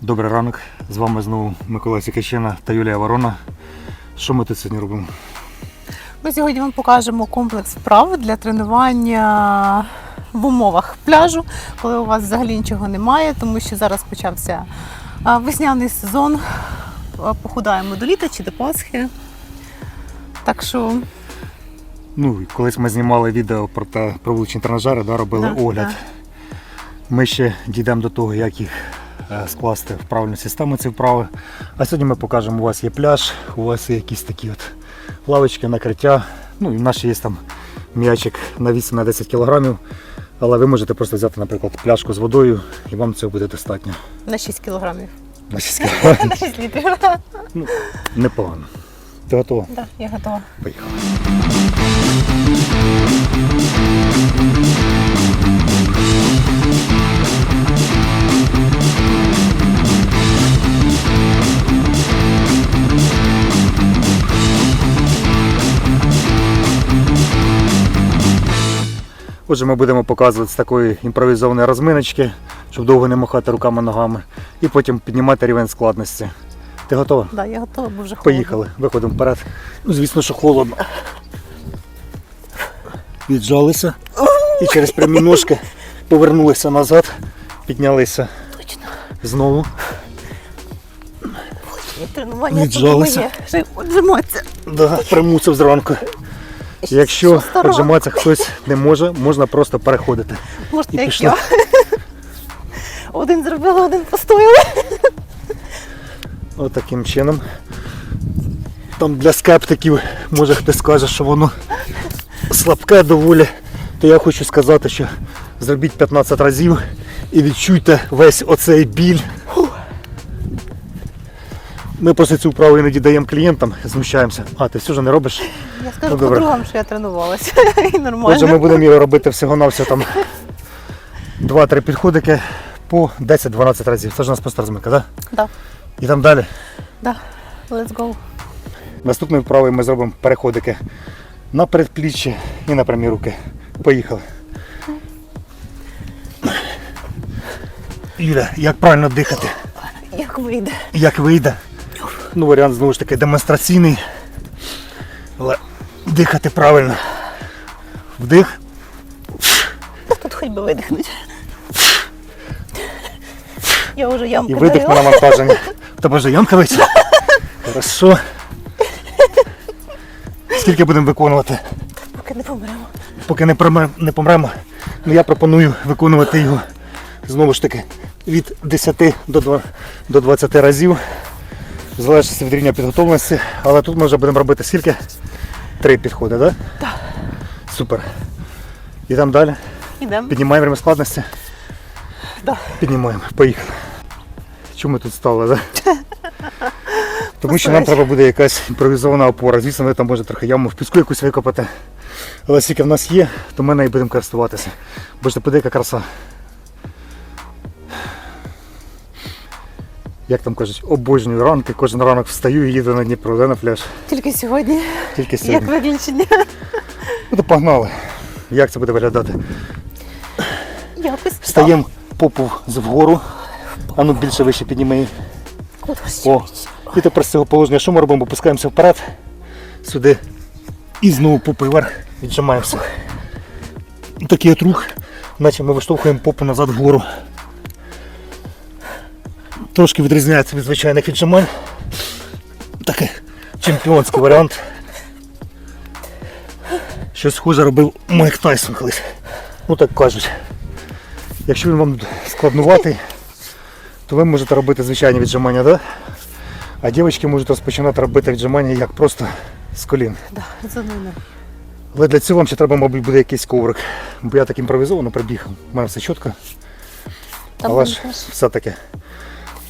Добрий ранок. З вами знову Микола Сікачина та Юлія Ворона. Що ми тут сьогодні робимо? Ми сьогодні вам покажемо комплекс вправ для тренування в умовах пляжу, коли у вас взагалі нічого немає, тому що зараз почався весняний сезон. Похудаємо до літа чи до Пасхи. Так що Ну, колись ми знімали відео про, те, про вуличні тренажери, да, робили Да, огляд. да. Ми ще дійдемо до того, як їх скласти в правильну систему ці вправи. А сьогодні ми покажемо, у вас є пляж, у вас є якісь такі от лавочки, накриття. Ну і в нас ще є там м'ячик на 8 на 10 кг. Але ви можете просто взяти, наприклад, пляшку з водою і вам цього буде достатньо. на 6 кілограмів. На 6 кг. На 6 літрів. Непогано. Ти готова? Так, я готова. Поїхали. Отже, ми будемо показувати з такої імпровізованої розминочки, щоб довго не махати руками ногами, і потім піднімати рівень складності. Ти готова? Да, я готова, бо вже холодно. Поїхали, виходимо вперед. Ну, звісно, що холодно. Віджалися і через прямі ножки повернулися назад, піднялися Точно. знову. І тренування Віджалися. Отжиматися. Да, примусив зранку. Якщо віджиматися хтось не може, можна просто переходити. І як пішли. я. Один зробили, один постояли. Отаким чином. Там для скептиків, може хтось скаже, що воно слабке доволі. То я хочу сказати, що зробіть 15 разів і відчуйте весь оцей біль. Ми просто цю вправу іноді даємо клієнтам, знущаємося. А, ти все ж не робиш? Я скажу Ну, подругам, що я тренувалася. І нормально. Отже, ми будемо його робити всього-навсього там 2-3 підходики по 10-12 разів. Це ж у нас просто розминка, так? Да, І там далі. да. Let's go. Наступною вправою ми зробимо переходики на передпліччя і на прямі руки. Поїхали. Юля, як правильно дихати? Як вийде. Як вийде? Ну, варіант знову ж таки демонстраційний. Але дихати правильно. Вдих. Тут хоч би видихнуть. Я вже ямку І видих на навантаження. Тебе вже ямка вийшла? Хорошо. Скільки будемо виконувати? Поки не помремо. Поки не помремо, не помремо. Ну, я пропоную виконувати його знову ж таки від 10 до 20 разів. В залежності від рівня підготовленості. Але тут ми вже будемо робити скільки? Три підходи, так? Так. Супер. І там далі. Ідемо. Піднімаємо рівень складності. Да. Піднімаємо. Поїхали. Чому ми тут стали, так? Тому що нам треба буде якась імпровізована опора. Звісно, ви там може трохи яму в піску якусь викопати. Але скільки в нас є, то ми нею будемо користуватися. Бачите, подивіться, яка краса. Як там кажуть, обожнюю ранки, кожен ранок встаю і їду на Дніпро, да, на пляж. Тільки сьогодні. Тільки сьогодні. Як виключення. Ну то погнали. Як це буде виглядати? Якось. Встаємо попу вгору. А ну більше вище підніми її. О, і тепер з цього положення що ми робимо? Опускаємося вперед, сюди. І знову попою вверх віджимаємося. Такий от рух, наче ми виштовхуємо попу назад вгору. Трошки відрізняється від звичайних віджимань. Такий чемпіонський варіант. Щось схоже робив Майк Тайсон колись. Ну так кажуть. Якщо він вам складнуватий, то ви можете робити звичайні віджимання, да? а дівчатки можуть розпочинати робити віджимання як просто з колін. Да. Але для цього вам ще треба, мабуть, буде якийсь коврик. Бо я так імпровізовано прибіг. У мене все чітко, Там але ж все-таки.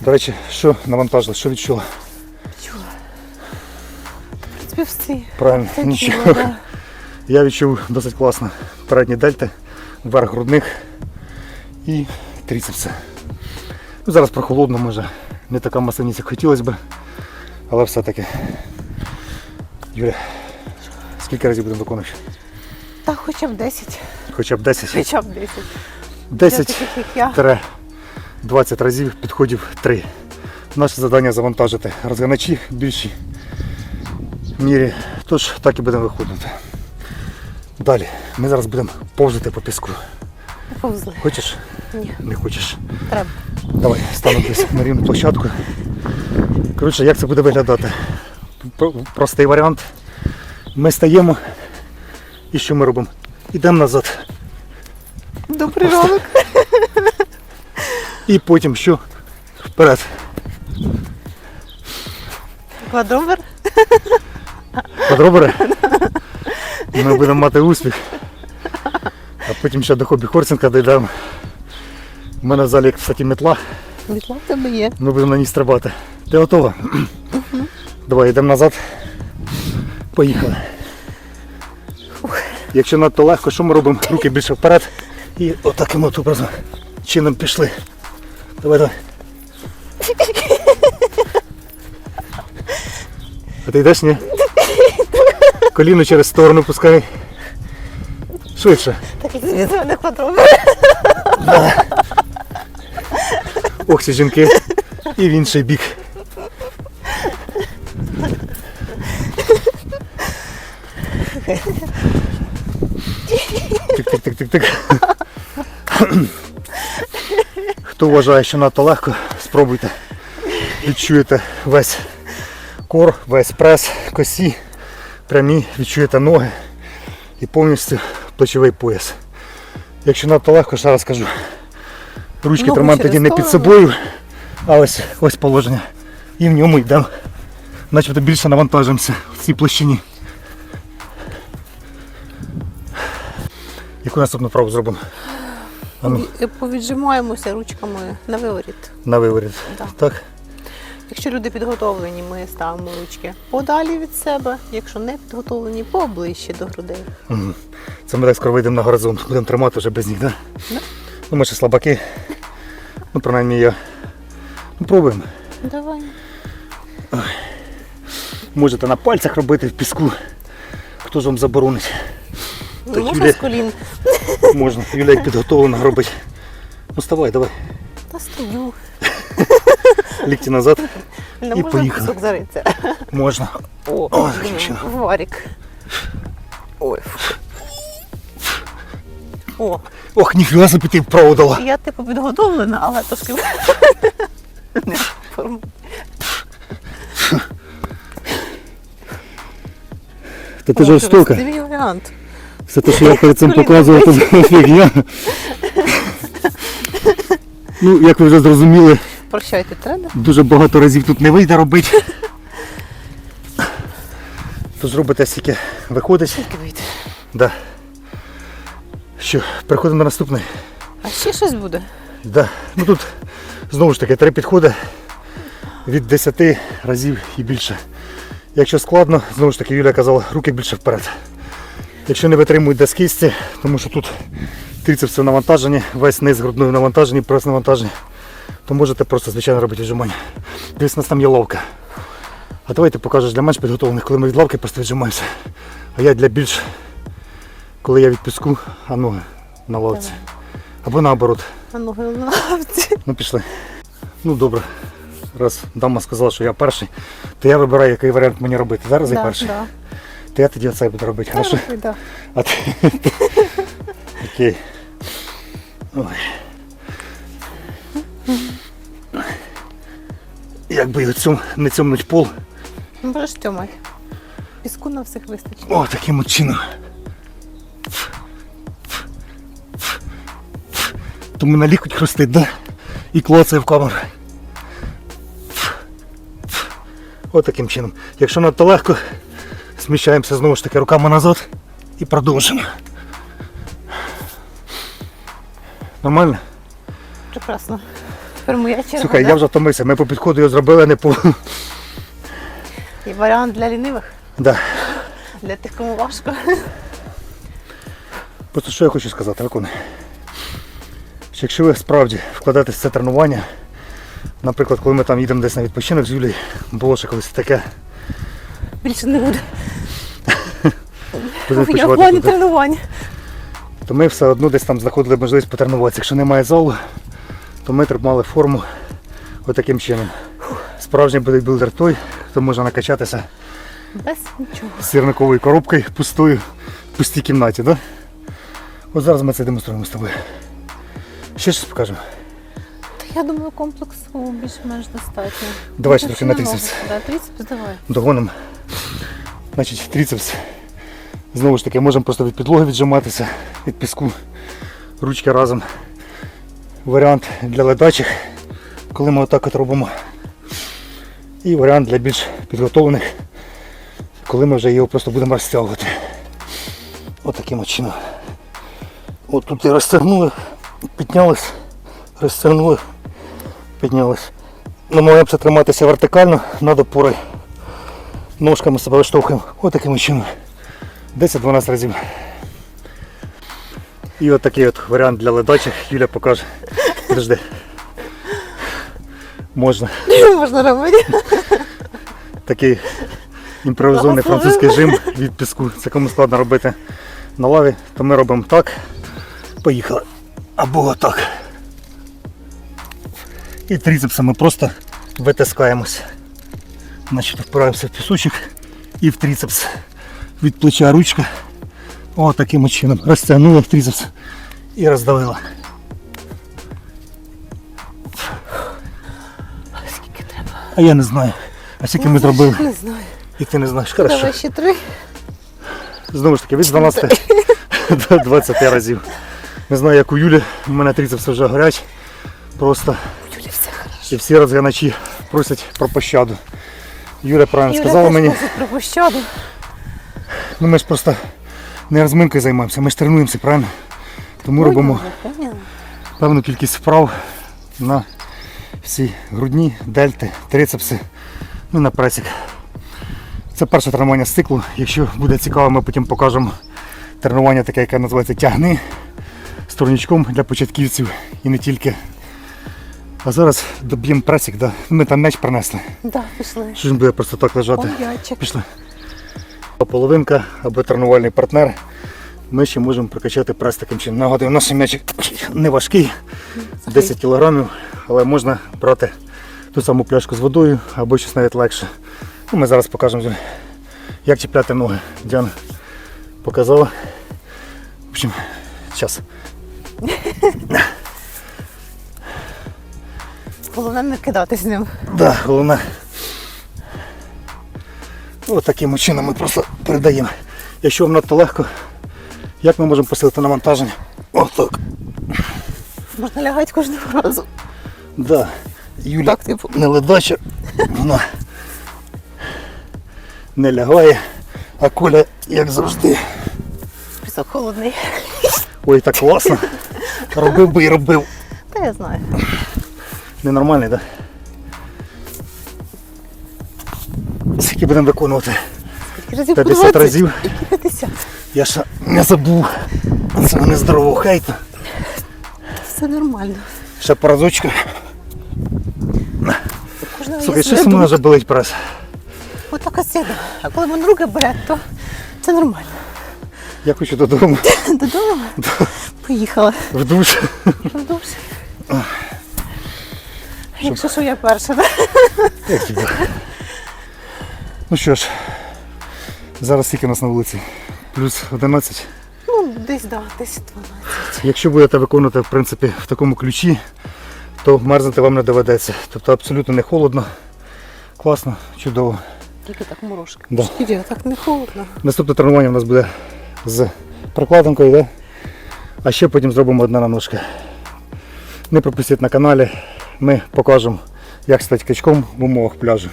До речі, що навантажило, що відчула? чула. В принципі, всі. Правильно, Це нічого. да. Я відчув досить класно. Передні дельти, верх грудних і трицепси. Ну, зараз прохолодно, може, не така масивність, як хотілося б, але все-таки. Юля, скільки разів будемо виконувати? Та хоча б 10. Хоча б 10. Хоча б 10. Для 10 таких, як я. 20 разів підходів 3. Наше завдання завантажити розганачі в більшій мірі. Тож так і будемо виходити. Далі. Ми зараз будемо повзати по піску. Повзли. Хочеш? Ні, Не хочеш. треба. Давай, станемо десь на рівну площадку. Коротше, як це буде виглядати? Простий варіант. Ми стаємо і що ми робимо? Ідемо назад. Добрий ранок. І потім що? Вперед. Квадровер. Подробре. Ми будемо мати успіх. А потім ще до хобі Хорсінга дійдемо. У мене в залі кстати, метла, Вітла в тебе є. ми будемо на ній стрибати. Ти готова? Давай йдемо назад. Поїхали. Якщо надто легко, що ми робимо? Руки більше вперед. І отаким от образом чином пішли. Давай, давай. А ти йдеш, ні? Коліно через сторону пускай. Швидше. Так звісно, не квадровер. Ох, ці жінки. І в інший бік. Тик-тик-тик-тик-тик. Хто вважає, що надто легко, спробуйте. Відчуєте весь кор, весь прес, косі, прямі, відчуєте ноги і повністю плечовий пояс. Якщо надто легко, ще раз кажу, Ручки тримаємо тоді не під собою, а ось ось положення. І в ньому йдемо. Начебто більше навантажуємося в цій площині. Яку наступну вправу зробимо? Повіджимаємося ручками на виворіт. на виворіт. Да. Так? Якщо люди підготовлені, ми ставимо ручки подалі від себе. Якщо не підготовлені, поближче до грудей. Мгм. Це ми так скоро вийдемо на горизонт. Будемо тримати вже без них, так? Да? Да. Ну, ми ще слабаки. Ну, принаймні я. Ну, пробуємо. Давай. Можете на пальцях робити в піску. Хто ж вам заборонить? Так, можна з колін. Можна. Юля як підготовлена робить. Ну вставай, давай. Та стою. Лікті назад. Не І можна поїхали. кусок заритися. Можна. О, О, дівчина. варік. Ой. О, Ох, ніфіга собі ти вправо дала. я типу підготовлена, але трошки не форму. Та ти жорстока. Твій варіант. Все те, що я перед цим показував, то фігня. Ну, як ви вже зрозуміли, Прощайте тренер. дуже багато разів тут не вийде робити. Тож робите стільки виходить. Тільки вийти. Да. Що, переходимо на наступний. А ще щось буде. Да. Ну тут знову ж таки три підходи від 10 разів і більше. Якщо складно, знову ж таки Юля казала, руки більше вперед. Якщо не витримують десь кисті, тому що тут трицепси навантажені, весь низ грудної навантажені, прес навантажені, то можете просто звичайно робити віджимання. Дивись, у нас там є лавка. А давай ти покажеш для менш підготовлених, коли ми від лавки просто віджимаємося. А я для більш, коли я від піску, а ноги на лавці. Або наоборот. А ноги на лавці. Ну пішли. Ну добре. Раз дама сказала, що я перший, то я вибираю, який варіант мені робити. Зараз я перший. да. То я тоді оцей буду робити. Хорошо? Да. А ти... Окей. Ой. Якби його цьом, не цьомнуть пол. Ну, Можеш тьомай. Піску на всіх вистачить. О, таким от чином. То мене лікоть хрустить, да? І клоцає в камеру. От таким чином. Якщо надто легко, сміщаємося знову ж таки руками назад і продовжуємо. Нормально? Прекрасно. Тепер моя черга. Слухай, да? я вже втомився. Ми по підходу його зробили, не по. І варіант для лінивих, Да. для тих, кому важко. Просто що я хочу сказати, Ракуни. Що якщо ви справді вкладаєтесь в це тренування, наприклад, коли ми там їдемо десь на відпочинок з Юлією, було ще колись таке, Більше не буде. Я в плані тренувань. то ми все одно десь там знаходили можливість потренуватися. Якщо немає залу, то ми тримали форму отаким чином. Справжній бодибілдер той, хто може накачатися Без нічого. сірниковою коробкою пустою в пустій кімнаті, да? От зараз ми це демонструємо з тобою. Ще щось покажемо. Я думаю, комплексу більш-менш достатньо. Давай ще трохи на трицепс. Да, трицепс давай. Догоном. Значить, трицепс. Знову ж таки, можемо просто від підлоги віджиматися, від піску, ручки разом. Варіант для ледачих, коли ми отак от робимо. І варіант для більш підготовлених, коли ми вже його просто будемо розтягувати. Отаким от чином. От тут і розтягнули, піднялись, розтягнули, піднялись. Намагаємося триматися вертикально над опорою. Ножками себе виштовхуємо. Ось таким чином. 10-12 разів. І от такий от варіант для ледачих. Юля покаже. Подожди. Можна. Можна робити. Такий імпровізований французький жим від піску. Це кому складно робити на лаві, то ми робимо так. Поїхали. Або отак. І трицепсами просто витискаємося. Значить, впираємося в пісочок і в трицепс. Від плеча ручка. О, таким чином. Розтягнули трицепс і роздавила. Скільки треба? А я не знаю. А скільки ми зробили? Не знаю. І ти не знаєш. Хорошо. Давай ще три. Знову ж таки, від 12 до 20 разів. Не знаю, як у Юлі, у мене трицепси вже горять. Просто Юлі, все хорошо. і всі розганачі просять про пощаду. Юля правильно Юля сказала мені, про пощаду. Ну ми ж просто не розминкою займаємося, ми ж тренуємося, правильно? Тому робимо поняла. певну кількість вправ на всі грудні, дельти, трицепси, ну на пресік. Це перше тренування з циклу. Якщо буде цікаво, ми потім покажемо тренування таке, яке називається тягни з турнічком для початківців і не тільки. А зараз доб'ємо пресік, да? ми там меч принесли. Да, пішли. Що ж він буде просто так лежати? Пішли. Половинка або тренувальний партнер. Ми ще можемо прокачати прес таким чином. Нагадую, наш м'ячик не важкий, 10 кг, але можна брати ту саму пляшку з водою або щось навіть легше. Ну, ми зараз покажемо, як чіпляти ноги. Діана показала. В общем, час. Головне не кидати з ним. Да, головне. Ось таким чином ми просто передаємо. Якщо вам надто легко, як ми можемо посилити навантаження? Отак. Можна лягати кожного разу. Да. Юля Так, типу. не ледача, вона не лягає, а Коля, як завжди. Пісок холодний. Ой, так класно. Робив би і робив. Та я знаю. Ненормальний, так? Да? Скільки будемо виконувати? Скільки разів 50 по 20? разів. 50? Я ще не забув. Це не здорово хейту. Все нормально. Ще по разочку. Кожного Слухай, щось мене вже болить прес. Отак ось сіда. А коли мене руки болять, то це нормально. Я хочу додому. Додому? Поїхала. В душ. Продовжуй. Якщо що я перша, так? Як тобі? Ну що ж, зараз скільки у нас на вулиці? Плюс 11. Ну, десь, да, десь 12. Якщо будете виконувати в принципі в такому ключі, то мерзнути вам не доведеться. Тобто абсолютно не холодно, класно, чудово. Тільки так морожки. Да. Шкіря, так не холодно. Наступне тренування у нас буде з прокладинкою, да? а ще потім зробимо одна на ножки. Не пропустіть на каналі, ми покажемо, як стати качком в умовах пляжу.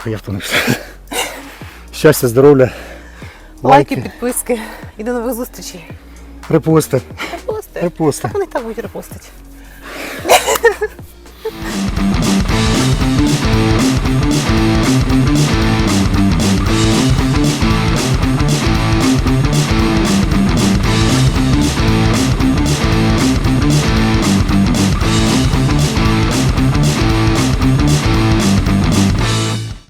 Що я втомився. Щастя, здоров'я, Лайки, підписки і до нових зустрічей. репости, Репости. репости. Так вони так будуть репостити.